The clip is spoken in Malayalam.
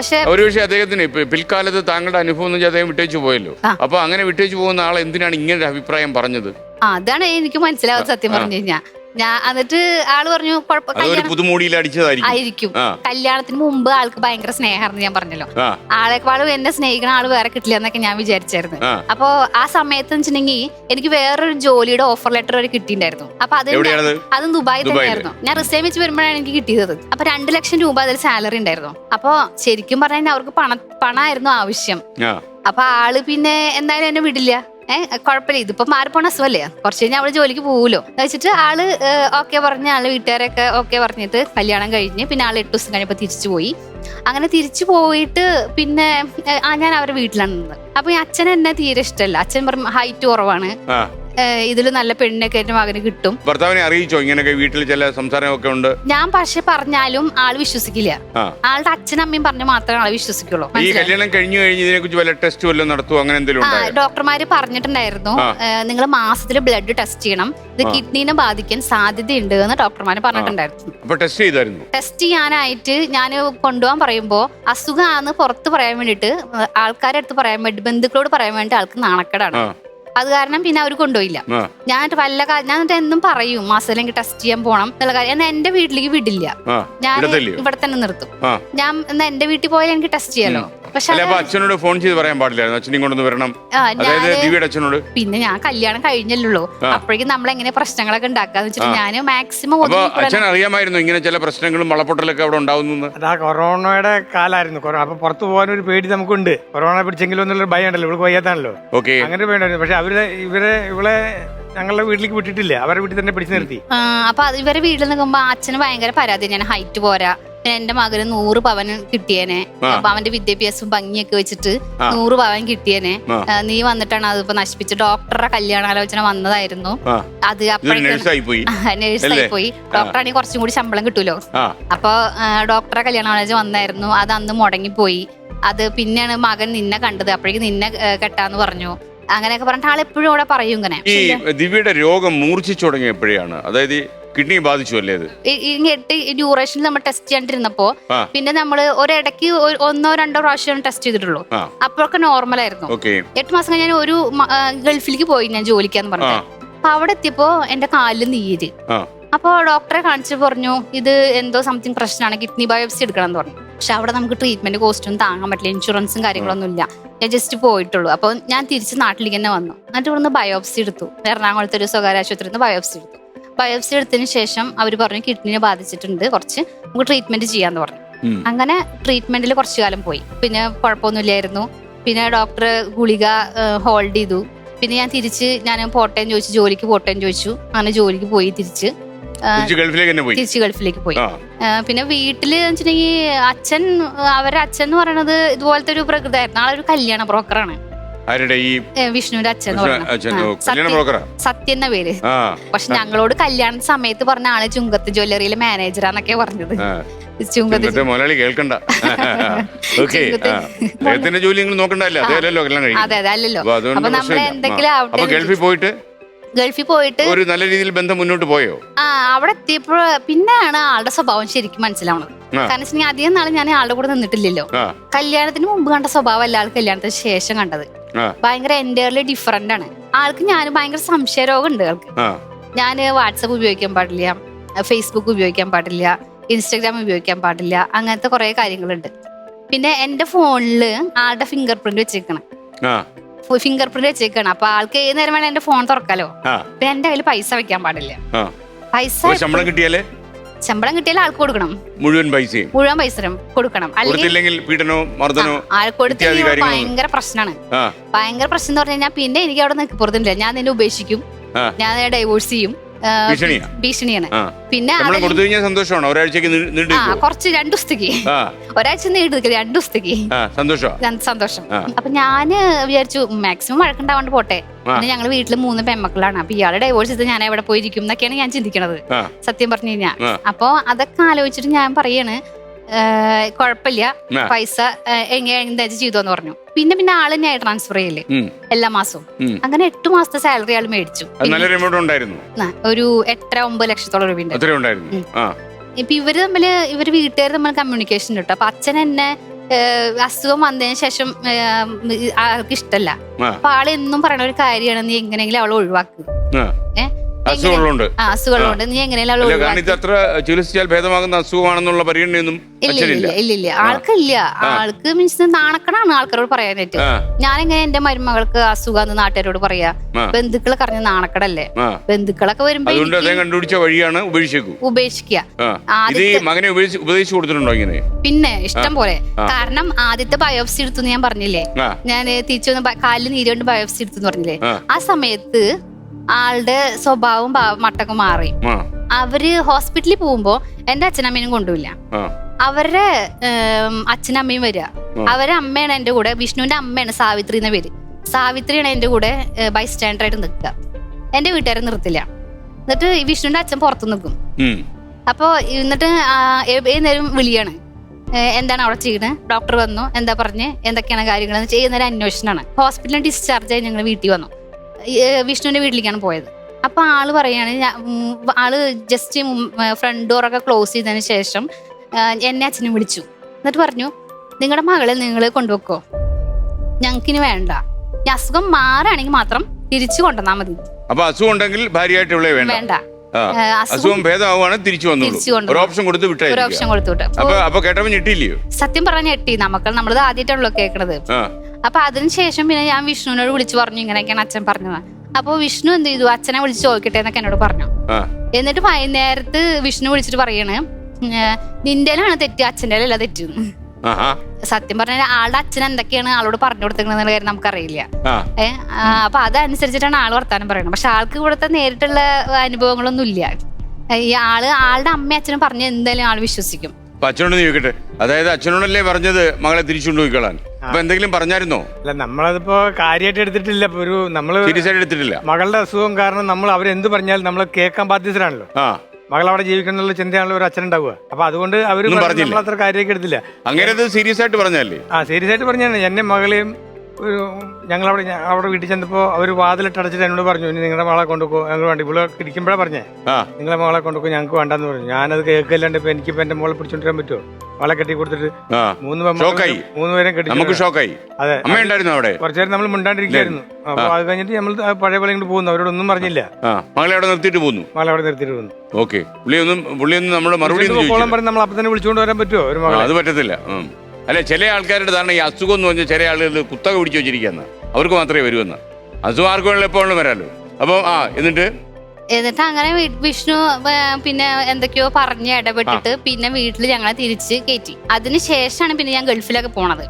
പക്ഷെ ഒരുപക്ഷെ അദ്ദേഹത്തിന് ഇപ്പൊ പിൽക്കാലത്ത് താങ്കളുടെ അനുഭവം എന്ന് വെച്ചാൽ അദ്ദേഹം വിട്ടേച്ചു പോയല്ലോ. ആ. അപ്പൊ അങ്ങനെ വിട്ടേച്ചു പോകുന്ന ആളെ എന്തിനാണ് ഇങ്ങനെ ഒരു അഭിപ്രായം പറഞ്ഞത്? ആ, അതാണ് എനിക്ക് മനസ്സിലാവുന്നത് സത്യം പറഞ്ഞു കഴിഞ്ഞാ. ഞാൻ എന്നിട്ട് ആൾ പറഞ്ഞു അതൊരു പുതുമോടിയിൽ അടിച്ചതായിരിക്കും. ആയിരിക്കും. കല്യാണത്തിന് മുമ്പ് ആൾക്ക് ഭയങ്കര സ്നേഹമായിരുന്നു ഞാൻ പറഞ്ഞല്ലോ. ആളെക്കാളും എന്നെ സ്നേഹിക്കുന്ന ആൾ വേറെ കിട്ടില്ല എന്നൊക്കെ ഞാൻ വിചാരിച്ചായിരുന്നു. അപ്പൊ ആ സമയത്ത് വെച്ചിട്ടുണ്ടെങ്കിൽ എനിക്ക് വേറൊരു ജോലിയുടെ ഓഫർ ലെറ്റർ വരെ കിട്ടിയിട്ടുണ്ടായിരുന്നു. അപ്പൊ അത്? അത് ദുബായി തന്നെയായിരുന്നു. ഞാൻ റിസൈൻ വെച്ച് വരുമ്പോഴാണ് എനിക്ക് കിട്ടിയത്. അപ്പൊ രണ്ട് ലക്ഷം രൂപ അതിൽ സാലറി ഉണ്ടായിരുന്നു. അപ്പൊ ശരിക്കും പറഞ്ഞാൽ അവർക്ക് പണ പണമായിരുന്നു ആവശ്യം. അപ്പൊ ആൾ പിന്നെ എന്തായാലും എന്നെ വിടില്ല. കുഴപ്പമില്ല ഇതിപ്പോ മാറിപ്പോണ അസുഖല്ലേ? കുറച്ച് കഴിഞ്ഞാൽ അവൾ ജോലിക്ക് പോകുമല്ലോ എന്ന് വെച്ചിട്ട് ആൾ ഓക്കെ പറഞ്ഞ ആൾ വീട്ടുകാരൊക്കെ ഓക്കെ പറഞ്ഞിട്ട് കല്യാണം കഴിഞ്ഞ് പിന്നെ ആൾ എട്ട് ദിവസം കഴിഞ്ഞപ്പോ തിരിച്ചു പോയി. അങ്ങനെ തിരിച്ചു പോയിട്ട് പിന്നെ ആ ഞാൻ അവരുടെ വീട്ടിലാണ് നിന്നത്. അപ്പൊ അച്ഛൻ എന്നെ തീരെ ഇഷ്ടമല്ല. അച്ഛൻ പറഞ്ഞു ഹൈറ്റ് കുറവാണ്. ഇതിൽ നല്ല പെണ്ണിനൊക്കെ എന്റെ മകന് കിട്ടും. ഭർത്താവിനെ അറിയിച്ചോ ഇങ്ങനെയൊക്കെ വീട്ടിൽ ചില സംസാരമൊക്കെ ഉണ്ട്? ഞാൻ പക്ഷെ പറഞ്ഞാലും ആൾ വിശ്വസിക്കില്ല. ആ. ആളുടെ അച്ഛനും അമ്മയും പറഞ്ഞു മാത്രമേ ആൾ വിശ്വസിക്കുള്ളൂ. ഈ മനസ്സിലായോ? കല്യാണം കഴിഞ്ഞു കഴിഞ്ഞ് ഇതിനെ കുറിച്ച് വല്ല ടെസ്റ്റ് വല്ലതും നടത്തുവോ? അങ്ങനെ എന്തെങ്കിലും ആ ഉണ്ടായോ? ഡോക്ടർമാര് പറഞ്ഞിട്ടുണ്ടായിരുന്നു. ആ. നിങ്ങൾ മാസത്തിൽ ബ്ലഡ് ടെസ്റ്റ് ചെയ്യണം. ഇത്. കിഡ്നീനെ ബാധിക്കാൻ സാധ്യതയുണ്ട് എന്ന് ഡോക്ടർമാര് പറഞ്ഞിട്ടുണ്ടായിരുന്നു. അപ്പൊ ടെസ്റ്റ് ചെയ്തായിരുന്നു? ടെസ്റ്റ് ചെയ്യാനായിട്ട് ഞാൻ കൊണ്ടുപോകാൻ പറയുമ്പോൾ അസുഖമാണെന്ന് പുറത്ത് പറയാൻ വേണ്ടിട്ട് ആൾക്കാരുടെ അടുത്ത് പറയാൻ വേണ്ടി ബന്ധുക്കളോട് പറയാൻ വേണ്ടി ആൾക്ക് നാണക്കേടാണ്. ആ. അത് കാരണം പിന്നെ അവർ കൊണ്ടുപോയില്ല. ഞാൻ വല്ല കാര്യം ഞാൻ എന്നിട്ട് എന്നും പറയും മാസത്തിലെങ്കിൽ ടെസ്റ്റ് ചെയ്യാൻ പോണം എന്നുള്ള കാര്യം. എന്നാൽ എന്റെ വീട്ടിലേക്ക് വിടില്ല. ഞാൻ ഇവിടെ തന്നെ നിർത്തും. ഞാൻ എന്നാ എന്റെ വീട്ടിൽ പോയാൽ എനിക്ക് ടെസ്റ്റ് ചെയ്യാലോ? പക്ഷെ അല്ല അപ്പൊ അച്ഛനോട് ഫോൺ ചെയ്ത് പറയാൻ പാടില്ലായിരുന്നു. അച്ഛനും കൊണ്ടൊന്ന് വരണം. ആ, അതായത് ഞാൻ ദിവ്യയുടെ അച്ഛനോട്. പിന്നെ ഞാൻ കല്യാണം കഴിഞ്ഞല്ലോ. അപ്പോഴേക്കും നമ്മൾ എങ്ങനെ പ്രശ്നങ്ങളൊക്കെ ഉണ്ടാക്കാന്ന് വെച്ചിട്ട് ഞാൻ മാക്സിമം അപ്പൊ അച്ഛൻ അറിയാമായിരുന്നു ഇങ്ങനെ ചില പ്രശ്നങ്ങളും വളപ്പൊട്ടലൊക്കെ അവിടെ ഉണ്ടാവുന്നു അതാ കൊറോണയുടെ കാലായിരുന്നു. അപ്പൊ പുറത്തു പോകാൻ ഒരു പേടി നമുക്കുണ്ട്. കൊറോണ പിടിച്ചെങ്കിലും എന്നുള്ളൊരു ഭയം ഉണ്ടല്ലോ. ഇവിടെ വയ്യാത്താണല്ലോ ഓക്കെ. അങ്ങനെ വേണ്ടായിരുന്നു പക്ഷെ അവർ ഇവരെ ഇവളെ ഞങ്ങളുടെ വീട്ടിലേക്ക് വിട്ടിട്ടില്ല. അവരുടെ വീട്ടിൽ തന്നെ പിടിച്ചു നിർത്തി. അപ്പൊ അത് ഇവരെ വീട്ടിൽ നിൽക്കുമ്പോ അച്ഛന് ഭയങ്കര പരാതി ഞാൻ ഹൈറ്റ് പോരാ. എന്റെ മകന് നൂറ് പവൻ കിട്ടിയേനെ. അപ്പൊ അവന്റെ വിദ്യാഭ്യാസം ഭംഗിയൊക്കെ വെച്ചിട്ട്. നൂറ് പവൻ കിട്ടിയേനെ. നീ വന്നിട്ടാണ് അതിപ്പോ നശിപ്പിച്ച് ഡോക്ടറുടെ കല്യാണാലോചന വന്നതായിരുന്നു. അത് നഴ്സായി പോയി ഡോക്ടറാണെങ്കിൽ കുറച്ചും കൂടി ശമ്പളം കിട്ടൂലോ? അപ്പൊ ഡോക്ടറെ കല്യാണാലോചന വന്നായിരുന്നു. അത് അന്ന് മുടങ്ങിപ്പോയി. അത് പിന്നെയാണ് മകൻ നിന്നെ കണ്ടത്. അപ്പോഴേക്കും നിന്നെ കെട്ടാന്ന് പറഞ്ഞു. അങ്ങനെയൊക്കെ പറഞ്ഞിട്ട് ആളെപ്പോഴും അവിടെ പറയും ഇങ്ങനെ. ഈ ദിവ്യയുടെ രോഗം മൂർച്ഛിച്ചു തുടങ്ങിയപ്പോഴാണ്. അതായത് കിഡ്നി ബാധിച്ചു അല്ലേ ഈ എട്ട് ഡ്യൂറേഷനിൽ നമ്മൾ ടെസ്റ്റ് ചെയ്യാണ്ടിരുന്നപ്പോ പിന്നെ നമ്മൾ ഒരിടയ്ക്ക് ഒരു- ഒന്നോ രണ്ടോ പ്രാവശ്യം ടെസ്റ്റ് ചെയ്തിട്ടുള്ളൂ. അപ്പോഴൊക്കെ നോർമൽ ആയിരുന്നു. എട്ട് മാസം കഴിഞ്ഞാൽ ഞാൻ ഒരു ഗൾഫിലേക്ക് പോയി ഞാൻ ജോലിക്കാന്ന് പറഞ്ഞു. അപ്പൊ അവിടെ എത്തിയപ്പോ എന്റെ കാലിൽ നീര്. അപ്പോൾ അപ്പൊ ഡോക്ടറെ കാണിച്ചു പറഞ്ഞു ഇത് എന്തോ സംതിങ് പ്രശ്നമാണ് കിഡ്നി ബയോപ്സി എടുക്കണം എന്ന് പറഞ്ഞു. പക്ഷെ അവിടെ നമുക്ക് ട്രീറ്റ്മെന്റ് കോസ്റ്റും താങ്ങാൻ പറ്റില്ല ഇൻഷുറൻസും കാര്യങ്ങളൊന്നും ഇല്ല. ഞാൻ ജസ്റ്റ് പോയിട്ടുള്ളൂ. അപ്പൊ ഞാൻ തിരിച്ച് നാട്ടിലേക്ക് തന്നെ വന്നു. എന്നിട്ട് ഇവിടുന്ന് ബയോപ്സി എടുത്തു. എറണാകുളത്തെ ഒരു സ്വകാര്യ ആശുപത്രിയിൽ നിന്ന് ബയോപ്സി എടുത്തു. ബയോപ്സി എടുത്തതിന് ശേഷം അവർ പറഞ്ഞു കിഡ്നിനെ ബാധിച്ചിട്ടുണ്ട് കുറച്ച് നമുക്ക് ട്രീറ്റ്മെന്റ് ചെയ്യാന്ന് പറഞ്ഞു. അങ്ങനെ ട്രീറ്റ്മെന്റിൽ കുറച്ചു കാലം പോയി. പിന്നെ കുഴപ്പമൊന്നുമില്ലായിരുന്നു. പിന്നെ ഡോക്ടർ ഗുളിക ഹോൾഡ് ചെയ്തു. പിന്നെ ഞാൻ തിരിച്ച് ഞാൻ പോട്ടേന്ന് ചോദിച്ചു ജോലിക്ക് പോട്ടേന്ന് ചോദിച്ചു. അങ്ങനെ ജോലിക്ക് പോയി തിരിച്ച്. തിരിച്ച് ഗൾഫിലേക്ക് പോയി? പിന്നെ വീട്ടിൽ വെച്ചിട്ടുണ്ടെങ്കിൽ അച്ഛൻ അവരുടെ അച്ഛൻ എന്ന് പറയുന്നത് ഇതുപോലത്തെ ഒരു പ്രകൃതമായിരുന്നു. ആളൊരു കല്യാണ ബ്രോക്കറാണ് ആരുടെ ഈ വിഷ്ണുവിന്റെ അച്ഛൻ എന്ന് കല്യാണ സത്യ എന്ന പേര്. ആ. പക്ഷെ ഞങ്ങളോട് കല്യാണ സമയത്ത് പറഞ്ഞ ആൾ ചുങ്കത്ത് ജ്വല്ലറിയിലെ മാനേജറാന്നൊക്കെ പറഞ്ഞത്. ആ. ചുങ്കത്ത് മുതലാളി കേൾക്കണ്ട. ഓക്കെ. ചുങ്കത്ത് അദ്ദേഹത്തിന്റെ ജോലി നിങ്ങൾ നോക്കണ്ടല്ലോ അതെ അതെ അല്ലല്ലോ. അപ്പൊ അതുകൊണ്ട് അപ്പൊ നമ്മളെ പ്രശ്നമില്ല. എന്തെങ്കിലും ആ. അപ്പൊ ഗൾഫിൽ പോയിട്ട് ഗൾഫിൽ പോയിട്ട് ഒരു നല്ല രീതിയിൽ ബന്ധം മുന്നോട്ട് പോയോ? ആ അവിടെ എത്തിയപ്പോ പിന്നെയാണ് ആളുടെ സ്വഭാവം ശരിക്കും മനസ്സിലാവുന്നത് ആ. കാരണം വെച്ചാൽ അധികം നാളെ ഞാൻ ആളുടെ കൂടെ നിന്നിട്ടില്ലല്ലോ. ആ. കല്യാണത്തിന് മുമ്പ് കണ്ട സ്വഭാവം അല്ല ആൾ കല്യാണത്തിന് ശേഷം കണ്ടത്. ഭയങ്കര എന്റയർലി ഡിഫറെന്റ് ആണ്. ആൾക്ക് ഞാൻ ഭയങ്കര സംശയ ഉണ്ട് ആൾക്ക്. ഞാൻ വാട്സപ്പ് ഉപയോഗിക്കാൻ പാടില്ല ഫേസ്ബുക്ക് ഉപയോഗിക്കാൻ പാടില്ല ഇൻസ്റ്റാഗ്രാം ഉപയോഗിക്കാൻ പാടില്ല അങ്ങനത്തെ കുറെ കാര്യങ്ങളുണ്ട്. പിന്നെ എന്റെ ഫോണിൽ ആളുടെ ഫിംഗർ പ്രിന്റ് വെച്ചേക്കണം ഫിംഗർ പ്രിന്റ് വെച്ചേക്കണം. അപ്പൊ ആൾക്ക് ഏത് നേരം വേണം എന്റെ ഫോൺ തുറക്കാലോ. പിന്നെ എന്റെ കയ്യിൽ പൈസ വെക്കാൻ പാടില്ല. പൈസ ശമ്പളം കിട്ടിയാലേ? ശമ്പളം കിട്ടിയാൽ ആൾക്ക് കൊടുക്കണം. മുഴുവൻ പൈസയും? മുഴുവൻ പൈസ കൊടുക്കണം. അല്ലെങ്കിൽ കൊടുത്തില്ലെങ്കിൽ പീഡനോ മർദ്ദനോ കൊടുത്തില്ലെങ്കിൽ. ഭയങ്കര പ്രശ്നമാണ്. ഭയങ്കര പ്രശ്നം എന്ന് പറഞ്ഞു കഴിഞ്ഞാൽ പിന്നെ എനിക്ക് അവിടെ നിൽക്കുന്നില്ല ഞാൻ നിന്നെ ഉപേക്ഷിക്കും. ഞാൻ ഡൈവോഴ്സ് ചെയ്യും. ഭീഷണിയാ? ഭീഷണിയാണ്. ആ. പിന്നെ ശമ്പളം കൊടുത്തു കഴിഞ്ഞാൽ സന്തോഷമാണ്? ഒരാഴ്ചക്ക് നീ- നീണ്ടു ആ നിൽക്കുവോ? കുറച്ച് രണ്ടു ദിവസത്തേക്ക് ആ. ഒരാഴ്ച നീണ്ടു നിൽക്കില്ല രണ്ടു ദിവസത്തേക്ക് ആ സന്തോഷമാ? ഞാൻ സന്തോഷം. ആ. അപ്പൊ ഞാൻ വിചാരിച്ചു മാക്സിമം വഴക്കുണ്ടാവാണ്ട് പോട്ടെ. പിന്നെ ഞങ്ങൾ വീട്ടിൽ മൂന്ന് പെമ്മക്കളാണ്. അപ്പൊ ഇയാളെ ഡൈവോഴ്സ് ചെയ്ത് ഞാൻ എവിടെ പോയിരിക്കും എന്നൊക്കെയാണ് ഞാൻ ചിന്തിക്കണത്. ആ. സത്യം പറഞ്ഞു കഴിഞ്ഞാൽ ആ. അപ്പൊ അതൊക്കെ ആലോചിച്ചിട്ട് ഞാൻ പറയാണ് ഏഹ്, കുഴപ്പമില്ല. ആ. പൈസ എങ്ങനെ എന്താ ചെയ്തോന്ന് പറഞ്ഞു. പിന്നെ പിന്നെ ആൾ ഞാൻ ട്രാൻസ്ഫർ ചെയ്യൽ. എല്ലാ മാസവും. അങ്ങനെ എട്ട് മാസത്തെ സാലറി ആൾ മേടിച്ചു. അത് നല്ലൊരു എമൗണ്ട് ഉണ്ടായിരുന്നു. ഒരു എട്ടര ഒമ്പത് ലക്ഷത്തോളം രൂപ ഉണ്ടായിരുന്നു. ഇപ്പൊ ഇവർ തമ്മിൽ ഇവർ വീട്ടുകാർ തമ്മിൽ കമ്മ്യൂണിക്കേഷൻ കിട്ടും അപ്പൊ അച്ഛൻ എന്നെ അസുഖം വന്നതിന് ശേഷം ആൾക്ക് ഇഷ്ടല്ല. അപ്പൊ ആൾ എന്നും പറയുന്ന ഒരു കാര്യമാണ് നീ എങ്ങനെയെങ്കിലും അവളെ ഒഴിവാക്കുക. ഏഹ് അസുഖമുള്ളതുകൊണ്ട് അസുഖങ്ങളുണ്ട്. നീ എങ്ങനെയല്ല അവളെ കാരണം ഒഴിവാക്കുക ഇത് അത്ര ചികിത്സിച്ചാൽ ഭേദമാകുന്ന അസുഖമാണെന്നുള്ള പരിഗണനയൊന്നും ഇല്ല ഇല്ല ഇല്ല ആൾക്കില്ല. ആൾക്ക് മീൻസ് നാണക്കടാണ് ആൾക്കാരോട് പറയാനായിട്ട്. പറ്റും ഞാനെങ്ങനെ എന്റെ മരുമകൾക്ക് അസുഖം നാട്ടുകാരോട് പറയാ. ബന്ധുക്കളെ കറഞ്ഞ നാണക്കടല്ലേ? ബന്ധുക്കളൊക്കെ വരുമ്പോ കണ്ടുപിടിച്ച വഴിയാണ് ഉപേക്ഷിക്കൂ. ഉപേക്ഷിക്കുക മകനെ ഉപദേശിച്ചു കൊടുത്തിട്ടുണ്ടോ ഇങ്ങനെ? പിന്നെ ഇഷ്ടം പോലെ. കാരണം ആദ്യത്തെ ബയോപ്സി എടുത്തു ഞാൻ പറഞ്ഞില്ലേ? ഞാൻ തിരിച്ചു കാലിൽ നീര് കൊണ്ട് ബയോപ്സി എടുത്തു പറഞ്ഞില്ലേ. ആ സമയത്ത് ആളുടെ സ്വഭാവം ഭാവ- മട്ടൊക്കെ മാറി. അവർ ഹോസ്പിറ്റലിൽ പോകുമ്പോ എന്റെ അച്ഛനമ്മേനും കൊണ്ടുപോയില്ല അവരുടെ അച്ഛനമ്മയും വരിക അവരെ അമ്മയാണ് എന്റെ കൂടെ വിഷ്ണുവിന്റെ അമ്മയാണ് സാവിത്രി എന്ന പേര്. സാവിത്രിയാണ് എന്റെ കൂടെ ബൈ സ്റ്റാൻഡർ ആയിട്ട് നിൽക്കുക എന്റെ വീട്ടുകാരെ നിർത്തില്ല. എന്നിട്ട് വിഷ്ണുവിന്റെ അച്ഛൻ പുറത്ത് നിൽക്കും അപ്പൊ എന്നിട്ട് ഏത് നേരം വിളിയാണ്. എന്താണ് അവിടെ ചെയ്യുന്നത് ഡോക്ടർ വന്നു. എന്താ പറഞ്ഞ്? എന്തൊക്കെയാണ് കാര്യങ്ങൾ എന്ന് ചെയ്യുന്ന ഒരു അന്വേഷണമാണ്. ഹോസ്പിറ്റലിൽ ഡിസ്ചാർജ് ആയി ഞങ്ങൾ വീട്ടിൽ വന്നു. വിഷ്ണുവിന്റെ വീട്ടിലേക്കാണ് പോയത്. അപ്പോൾ ആൾ പറയാണ് ആൾ ജസ്റ്റ് ഫ്രണ്ട് ഡോറൊക്കെ ക്ലോസ് ചെയ്തതിന് ശേഷം എന്നെ അച്ഛനും വിളിച്ചു. എന്നിട്ട് പറഞ്ഞു നിങ്ങളുടെ മകളെ നിങ്ങൾ കൊണ്ടുവെക്കോ. ഞങ്ങൾക്കിനി വേണ്ട. അസുഖം മാറുകയാണെങ്കിൽ മാത്രം തിരിച്ചു കൊണ്ടുവന്നാൽ മതി. അപ്പൊ അസുഖം ഉണ്ടെങ്കിൽ ഭാര്യയായിട്ട് ഇവിടെ വേണ്ട. അസുഖം ഭേദമാവുകയാണ് തിരിച്ചു ഓപ്ഷൻ കൊടുത്ത് ഓപ്ഷൻ കൊടുത്തു വിട്ടു. അപ്പൊ സത്യം പറഞ്ഞ ഞെട്ടി. നമുക്ക് നമ്മളത് ആദ്യമായിട്ടാണല്ലോ കേൾക്കണത് അപ്പൊ അതിനുശേഷം പിന്നെ ഞാൻ വിഷ്ണുവിനോട് വിളിച്ചു പറഞ്ഞു ഇങ്ങനെയൊക്കെയാണ് അച്ഛൻ പറഞ്ഞത്. അപ്പൊ വിഷ്ണു എന്ത് ചെയ്തു? അച്ഛനെ വിളിച്ച് ചോദിക്കട്ടെ എന്നൊക്കെ എന്നോട് പറഞ്ഞു. എന്നിട്ട് വൈകുന്നേരത്ത് വിഷ്ണു വിളിച്ചിട്ട് പറയാണ് നിന്റെയിലാണ് തെറ്റ് അച്ഛന്റെ അല്ല തെറ്റ്. സത്യം പറഞ്ഞാൽ ആളുടെ അച്ഛൻ എന്തൊക്കെയാണ് ആളോട് പറഞ്ഞു കൊടുത്തിരിക്കുന്ന കാര്യം നമുക്കറിയില്ല. ആ. ഏ അപ്പൊ അതനുസരിച്ചിട്ടാണ് ആൾ വർത്താനം പറയുന്നത് പക്ഷെ ആൾക്ക് ഇവിടുത്തെ നേരിട്ടുള്ള അനുഭവങ്ങളൊന്നും ഇല്ല ഈ ആൾ ആളുടെ അമ്മയും അച്ഛനും പറഞ്ഞ എന്തായാലും ആൾ വിശ്വസിക്കും. അപ്പൊ അച്ഛനോട് ചോദിക്കട്ടെ. അതായത് അച്ഛനോടല്ലേ പറഞ്ഞത് മകളെ തിരിച്ചുകൊണ്ട് പോയിക്കളാൻ അപ്പൊ എന്തെങ്കിലും പറഞ്ഞായിരുന്നോ? അല്ല നമ്മളതിപ്പോ കാര്യമായിട്ട് എടുത്തിട്ടില്ല. ഇപ്പൊ ഒരു നമ്മൾ എടുത്തിട്ടില്ല. മകളുടെ അസുഖം കാരണം നമ്മൾ അവരെന്ത് പറഞ്ഞാലും നമ്മൾ കേൾക്കാൻ ബാധ്യസ്ഥരാണല്ലോ. ആ. മകൾ അവിടെ ജീവിക്കണം എന്നുള്ള ചിന്തയാണല്ലോ ഒരു അച്ഛൻ ഉണ്ടാവുക അപ്പൊ അതുകൊണ്ട് അവർ പറഞ്ഞില്ല. അത്ര കാര്യമൊക്കെ എടുത്തില്ല. അങ്ങനെ സീരിയസ് ആയിട്ട് പറഞ്ഞല്ലേ ആ സീരിയസ് ആയിട്ട് പറഞ്ഞാണ്. എന്നെ മകളെയും ഒരു ഞങ്ങളവിടെ അവിടെ വീട്ടിൽ ചെന്നപ്പോ അവർ വാതിലിട്ട് അടച്ചിട്ട് എന്നോട് പറഞ്ഞു ഇനി നിങ്ങളുടെ മകളെ കൊണ്ടുപോകും ഞങ്ങൾ വേണ്ട. ഇവിടെ ഇരിക്കുമ്പോഴാണ് പറഞ്ഞേ നിങ്ങളെ മകളെ കൊണ്ടുപോകും ഞങ്ങൾക്ക് വേണ്ടെന്ന് പറഞ്ഞു. ഞാനത് കേൾക്കില്ലാണ്ട് ഇപ്പൊ എനിക്കിപ്പോ എന്റെ മോളെ പിടിച്ചോണ്ടിരാൻ പറ്റുമോ മകളെ കെട്ടി കൊടുത്തിട്ട് മൂന്ന്. മൂന്ന് പേരെ കെട്ടി നമുക്ക് ഷോക്കായി? അതെ. അമ്മ ഉണ്ടായിരുന്നു അവിടെ? കുറച്ചു നേരം നമ്മൾ മിണ്ടാണ്ടിരിക്കുകയായിരുന്നു. അപ്പൊ അത് കഴിഞ്ഞിട്ട് നമ്മൾ പഴയ പോലെ ഇങ്ങോട്ട് പോകുന്നു. അവരോടൊന്നും പറഞ്ഞില്ല. മകളെ അവിടെ നിർത്തിയിട്ട് പോകുന്നു? മകളെ അവിടെ നിർത്തിയിട്ട് പോകുന്നു. ഓക്കെ. പുള്ളിയൊന്നും പുള്ളിയൊന്നും നമ്മുടെ മറുപടി നമ്മൾ അപ്പൊ തന്നെ വിളിച്ചുകൊണ്ട് വരാൻ പറ്റുമോ ഒരു മകളെ? അത് പറ്റത്തില്ല. അല്ല ചില ആൾക്കാരുടെ ധാരണ ഈ അസുഖം എന്ന് പറഞ്ഞാൽ ചില ആളുകൾ കുത്തക പിടിച്ചു വെച്ചിരിക്കുന്ന അവർക്ക് മാത്രമേ വരുമെന്ന് അസുഖം ആർക്കും വേണമെങ്കിലും എപ്പോഴും വരാലോ? അപ്പോൾ ആ എന്നിട്ട്? എന്നിട്ട് അങ്ങനെ വിഷ്ണു പിന്നെ എന്തൊക്കെയോ പറഞ്ഞ് ഇടപെട്ടിട്ട് പിന്നെ വീട്ടിൽ ഞങ്ങളെ തിരിച്ച് കയറ്റി അതിനുശേഷമാണ് പിന്നെ ഞാൻ ഗൾഫിലൊക്കെ പോണത്.